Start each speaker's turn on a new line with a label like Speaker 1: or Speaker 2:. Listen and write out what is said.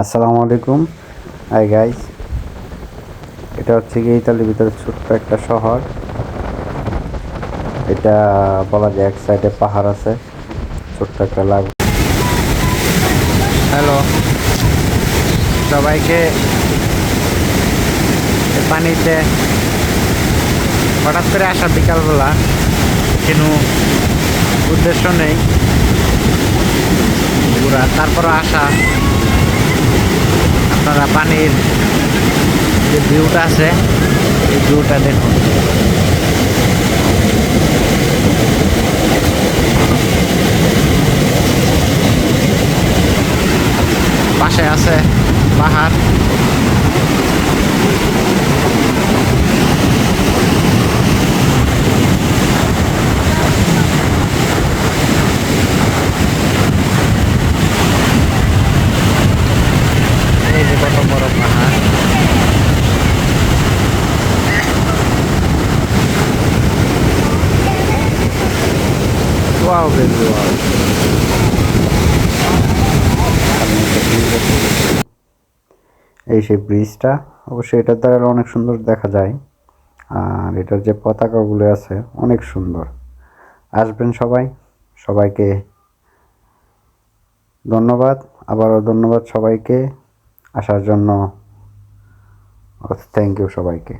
Speaker 1: আসসালামু আলাইকুম। Hi guys এটা হচ্ছে গিয়ে ইতালির ভিতরে ছোট্ট একটা শহর। এটা বলা যায় এক সাইডে পাহাড় আছে, ছোট্ট একটা লাগ হ্যালো সবাইকে পানিতে হঠাৎ করে আসা বিকালবেলা, কোনো উদ্দেশ্য নেই। ঘোরা তারপরও আসা আপনারা পানির যে ভিউটা আছে এই ভিউটা দেখুন। পাশে আছে পাহাড় এই যে কত বড় পাহাড় এই সেই ব্রিজটা অবশ্যই এটার দ্বারা অনেক সুন্দর দেখা যায়। আর এটার যে পতাকাগুলো আছে, অনেক সুন্দর। আসবেন সবাই, সবাইকে ধন্যবাদ। আবারও ধন্যবাদ সবাইকে। আসার জন্য থ্যাংক ইউ সবাইকে।